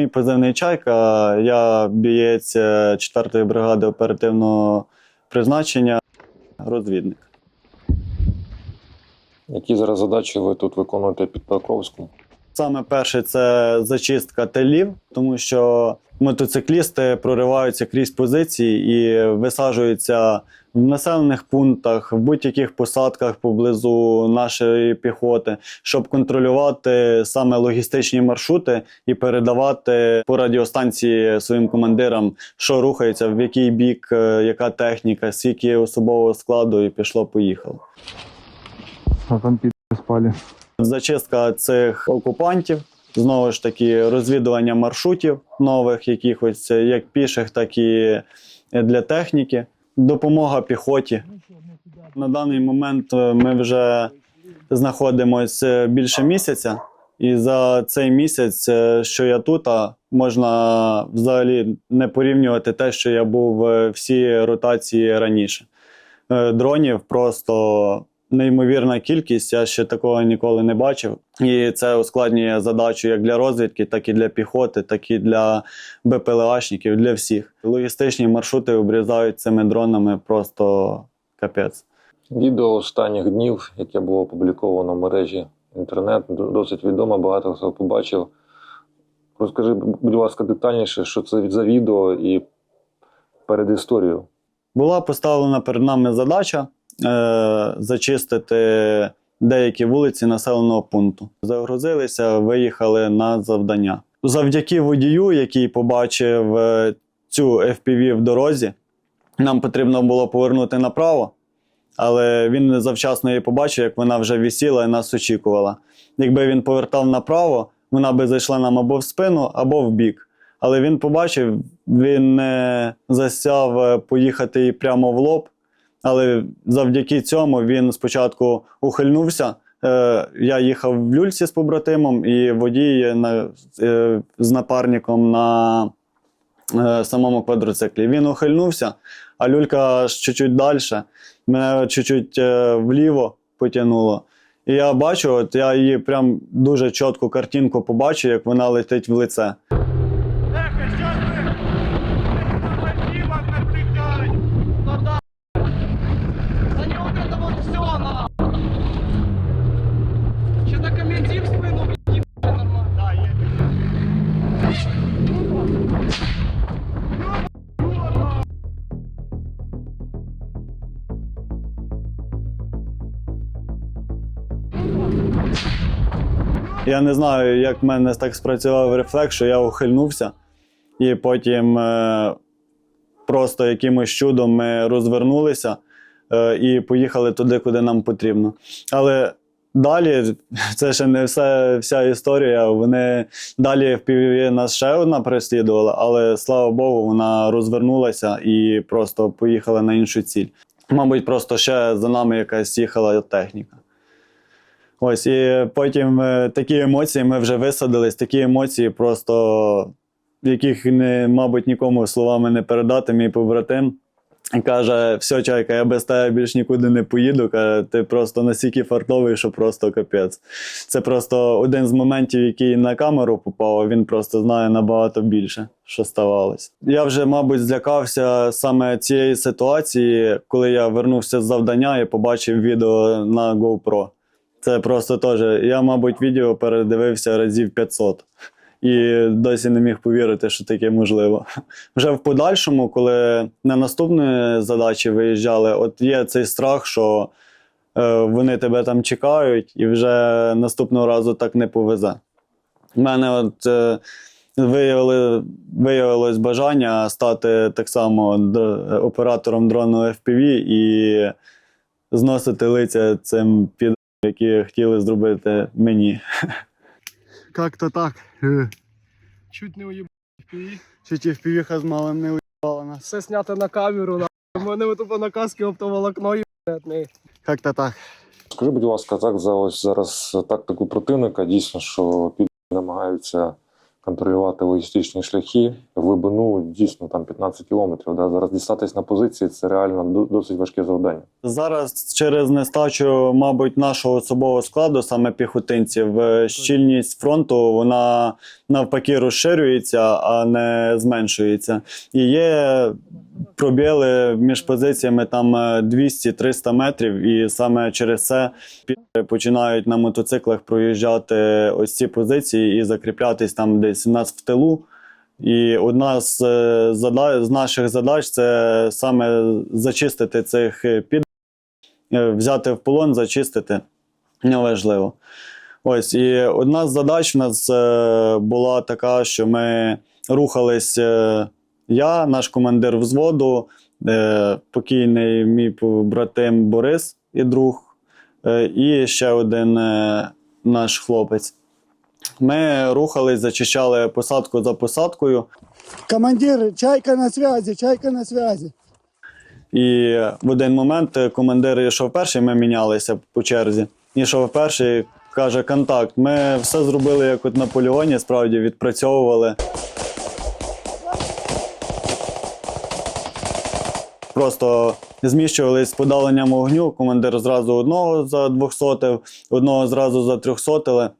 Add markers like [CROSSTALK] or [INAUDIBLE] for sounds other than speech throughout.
Мій позивний чайка. Я бієць 4-ї бригади оперативного призначення, розвідник. Які зараз задачі ви тут виконуєте під Покровськом? Саме перше це зачистка телів, тому що мотоциклісти прориваються крізь позиції і висаджуються в населених пунктах, в будь-яких посадках поблизу нашої піхоти, щоб контролювати саме логістичні маршрути і передавати по радіостанції своїм командирам, що рухається, в який бік, е, яка техніка, скільки особового складу, і пішло-поїхало. А там під спали. Зачистка цих окупантів, знову ж таки, розвідування маршрутів нових, якихось як піших, так і для техніки, допомога піхоті. На даний момент е, ми вже знаходимося більше місяця, і за цей місяць, е, що я тут, можна взагалі не порівнювати те, що я був е, всі ротації раніше. Е, Дронів просто неймовірна кількість. Я ще такого ніколи не бачив. І це ускладнює задачу як для розвідки, так і для піхоти, так і для БПЛАшників, для всіх. Логістичні маршрути обрізають цими дронами просто капець. Відео останніх днів, яке було опубліковано в мережі інтернет, досить відоме, багато хто побачив. Розкажи, будь ласка, детальніше, що це за відео і перед історією. Була поставлена перед нами задача зачистити деякі вулиці населеного пункту. Загрузилися, виїхали на завдання. Завдяки водію, який побачив е, цю FPV в дорозі, нам потрібно було повернути направо, але він завчасно її побачив, як вона вже висіла і нас очікувала. Якби він повертав направо, вона би зайшла нам або в спину, або в бік. Але він побачив, він не засяв е, поїхати прямо в лоб. Але завдяки цьому він спочатку ухильнувся. Е, я їхав в люльці з побратимом, і водій на, е, з напарником на е, самому квадроциклі. Він ухильнувся, а люлька чуть-чуть далі. Мене чуть-чуть вліво потягнуло. І я бачу, от я її прям дуже чітку картинку побачу, як вона летить в лице. Я не знаю, як в мене так спрацював рефлекс, що я ухильнувся, і потім е, просто якимось чудом ми розвернулися е, і поїхали туди, куди нам потрібно. Але далі, [LAUGHS] це ще не все, вся історія. Вони далі в PVV нас ще одна переслідувала, але слава Богу, вона розвернулася і просто поїхала на іншу ціль. Мабуть, просто ще за нами якась їхала техніка. Ось, і потім е, такі емоції ми вже висадились, такі емоції, просто яких не, мабуть, нікому словами не передати. Мій побратим каже: все, чайка, я без тебе більш нікуди не поїду. Каже, ти просто настільки фартовий, що просто капець. Це просто один з моментів, який на камеру попав, а він просто знає набагато більше, що ставалось. Я вже, мабуть, злякався саме цієї ситуації, коли я вернувся з завдання і побачив відео на GoPro. Це просто теж. Я, мабуть, відео передивився разів 500 і досі не міг повірити, що таке можливо. Вже в подальшому, коли на наступні задачі виїжджали, от є цей страх, що е, вони тебе там чекають, і вже наступного разу так не повезе. У мене от е, виявили, виявилось бажання стати так само оператором дрону FPV і зносити лиця цим під які хотіли зробити мені. Як-то так. Чуть не уебал. Чуть і впівіха з малим не уїбала нас. Все снято на камеру, на. У мене тупо на каски оптоволокно ебать. Як-то так. Скажи, будь ласка, так за ось зараз тактику противника дійсно, що під намагаються контролювати логістичні шляхи, глибину дійсно там 15 кілометрів. Да? Зараз дістатись на позиції це реально до- досить важке завдання. Зараз через нестачу, мабуть, нашого особового складу, саме піхотинців, е, щільність фронту вона навпаки розширюється, а не зменшується. І є пробіли між позиціями там е, 200-300 метрів, і саме через це починають на мотоциклах проїжджати ось ці позиції і закріплятись там десь у нас в тилу. І одна з, е, з наших задач це саме зачистити цих е, під, е, взяти в полон, зачистити. Неважливо. Ось, і одна з задач в нас е, була така, що ми рухались е, я, наш командир взводу, е, покійний мій побратим Борис і друг, е, і ще один е, наш хлопець. Ми рухались, зачищали посадку за посадкою. Командир, чайка на связи, чайка на связи. І в один момент командир йшов перший, ми мінялися по черзі. Йшов перший, каже: контакт. Ми все зробили як от на полігоні, справді відпрацьовували. Просто зміщувались з подаленням вогню. Командир зразу одного за двохсотив, одного зразу за трьохсотили,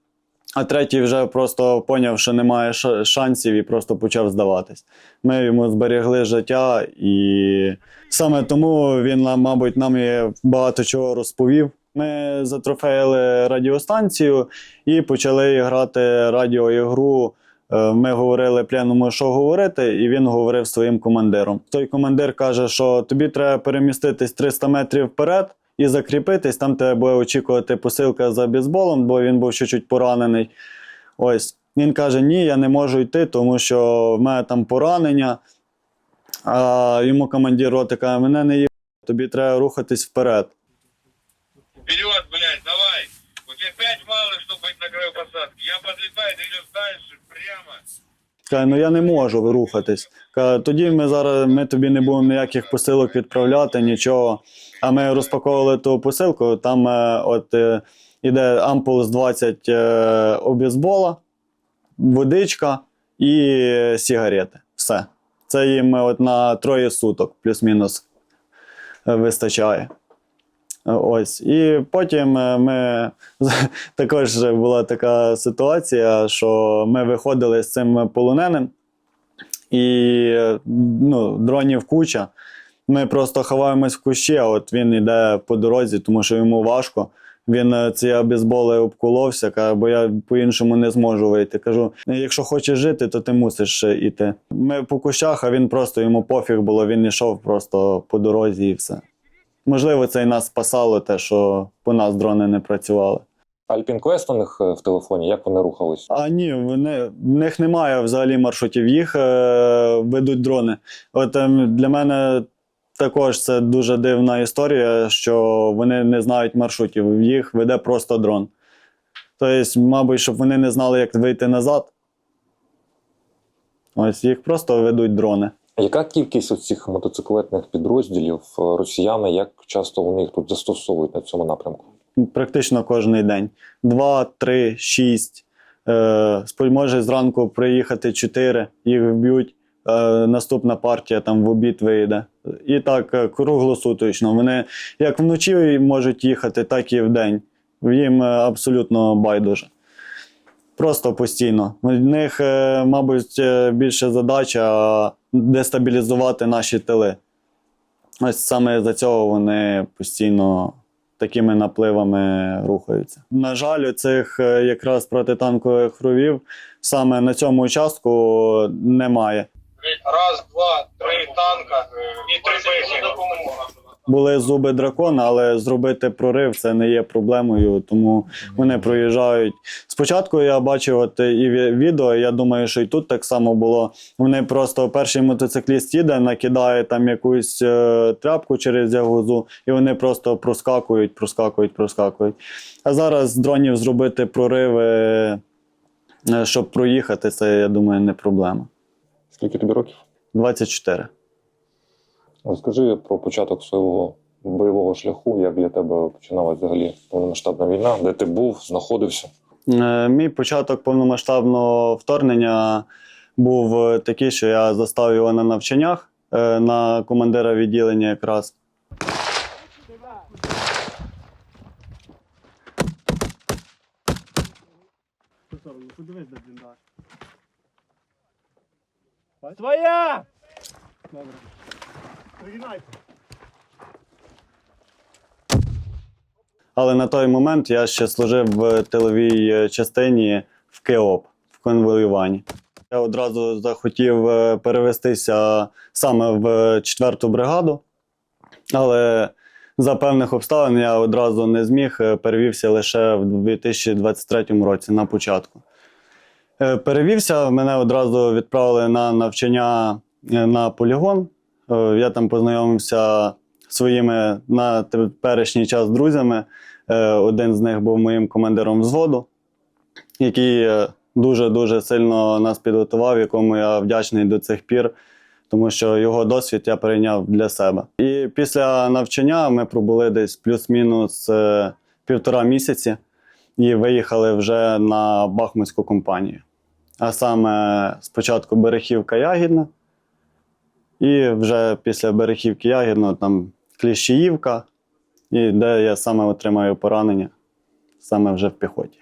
а третій вже просто поняв, що немає шансів і просто почав здаватись. Ми йому зберегли життя, і саме тому він мабуть, нам і багато чого розповів. Ми затрофеїли радіостанцію і почали грати радіоігру. Е, Ми говорили пленному, що говорити, і він говорив своїм командиром. Той командир каже, що тобі треба переміститись 300 метрів вперед і закріпитись. Там тебе буде очікувати посилка за бейсболом, бо він був чуть-чуть поранений. Ось він каже: Ні, я не можу йти, тому що в мене там поранення. А йому командир роти каже, мене не є, тобі треба рухатись вперед. Вперед, блядь, давай. У тебя пять мало, чтобы быть на краю посадки. Я подлетаю, ты идешь дальше, прямо. Каже, ну я не можу рухатись. Каже, тоді ми зараз ми тобі не будемо ніяких посилок відправляти, нічого. А ми розпаковували ту посилку, там е, от е, іде ампул з 20 е, обізбола, водичка і е, сігарети. Все. Це їм е, от на троє суток, плюс-мінус е, вистачає. Е, Ось. І потім е, ми [LAUGHS] також була така ситуація, що ми виходили з цим полоненим, і е, ну, дронів куча. Ми просто ховаємось в кущі, а от він йде по дорозі, тому що йому важко. Він ці обізболи обколовся, каже, бо я по-іншому не зможу вийти. Кажу: якщо хочеш жити, то ти мусиш іти. Ми по кущах, а він просто йому пофіг було, він йшов просто по дорозі і все. Можливо, це і нас спасало, те, що по нас дрони не працювали. Альпін Квест у них е, в телефоні, як вони рухались? А ні, вони, в них немає взагалі маршрутів, їх е, ведуть дрони. От ем, для мене також це дуже дивна історія, що вони не знають маршрутів, їх веде просто дрон. Тобто, мабуть, щоб вони не знали, як вийти назад. Ось їх просто ведуть дрони. Яка кількість цих мотоциклетних підрозділів е, росіяни, як часто вони їх тут застосовують на цьому напрямку? практично кожен день. Два, три, шість. Е, може зранку приїхати чотири, їх вб'ють. Е, наступна партія там в обід вийде. І так круглосуточно. Вони як вночі можуть їхати, так і вдень. Їм е, абсолютно байдуже. Просто постійно. В них, мабуть, більше задача дестабілізувати наші тили. Ось саме за цього вони постійно такими напливами рухаються. На жаль, цих е, якраз протитанкових ровів саме на цьому участку немає. Раз, два, три танка і три бехи. Були зуби дракона, але зробити прорив це не є проблемою, тому вони проїжджають. Спочатку я бачив от і відео, я думаю, що і тут так само було. Вони просто перший мотоцикліст їде, накидає там якусь е, тряпку через ягузу, і вони просто проскакують, проскакують, проскакують. А зараз з дронів зробити прориви, е, щоб проїхати, це я думаю, не проблема. Скільки тобі років? 24. Розкажи про початок свого бойового шляху, як для тебе починалася взагалі повномасштабна війна, де ти був, знаходився. Е, Мій початок повномасштабного вторгнення був е, такий, що я застав його на навчаннях е, на командира відділення якраз. Подивись, де бліндаж. Твоя! Добре. Пригинайте. Але на той момент я ще служив в тиловій частині в КЕОП в конвоюванні. Я одразу захотів е, перевестися саме в 4-ту бригаду, але за певних обставин я одразу не зміг, е, перевівся лише в 2023 році на початку. Е, Перевівся, мене одразу відправили на навчання на полігон. Е, Я там познайомився своїми на теперішній час друзями. Е, Один з них був моїм командиром взводу, який дуже-дуже сильно нас підготував, якому я вдячний до цих пір, тому що його досвід я перейняв для себе. І після навчання ми пробули десь плюс-мінус е, півтора місяці і виїхали вже на Бахмутську компанію. А саме спочатку Берехівка Ягідна, і вже після Берехівки Ягідно там Кліщіївка, і де я саме отримаю поранення, саме вже в піхоті.